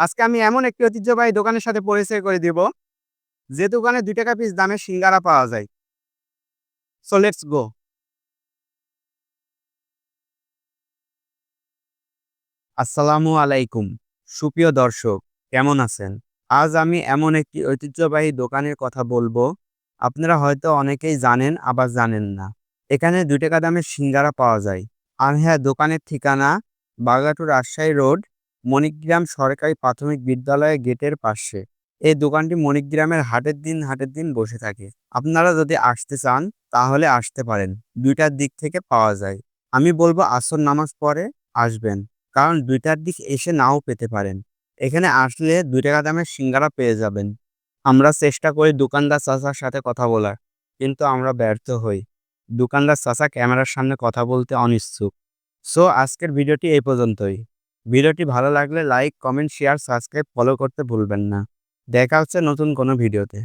আজকে আমি এমন একটি ঐতিহ্যবাহী দোকানের সাথে পরিচয় করে দিব, যে দোকানে দুই টাকা পিস দামে সিঙ্গারা পাওয়া যায়। সো লেটস গো আসসালামু আলাইকুম। সুপ্রিয় দর্শক, কেমন আছেন? আজ আমি এমন একটি ঐতিহ্যবাহী দোকানের কথা বলব। আপনারা হয়তো অনেকেই জানেন, আবার জানেন না। এখানে দুই টাকা দামের সিঙ্গারা পাওয়া যায়। আর হ্যাঁ দোকানের ঠিকানা বাগাটু রাজশাহী রোড মণিগ্রাম সরকারি প্রাথমিক বিদ্যালয়ের গেটের পাশে। এই দোকানটি মণিগ্রামের হাটের দিন হাটের দিন বসে থাকে। আপনারা যদি আসতে চান, তাহলে আসতে পারেন। দুইটার দিক থেকে পাওয়া যায়। আমি বলব আসর নামাজ পরে আসবেন, কারণ দুইটার দিক এসে নাও পেতে পারেন। এখানে আসলে দুই টাকা দামের সিঙ্গারা পেয়ে যাবেন। আমরা চেষ্টা করি দোকানদার চাচার সাথে কথা বলার, কিন্তু আমরা ব্যর্থ হই। দোকানদার চাচা ক্যামেরার সামনে কথা বলতে অনিচ্ছুক। সো, আজকের ভিডিওটি এই পর্যন্তই। ভিডিওটি ভালো লাগলে like, comment, share, subscribe follow করতে ভুলবেন না। দেখা হচ্ছে নতুন কোনো ভিডিওতে।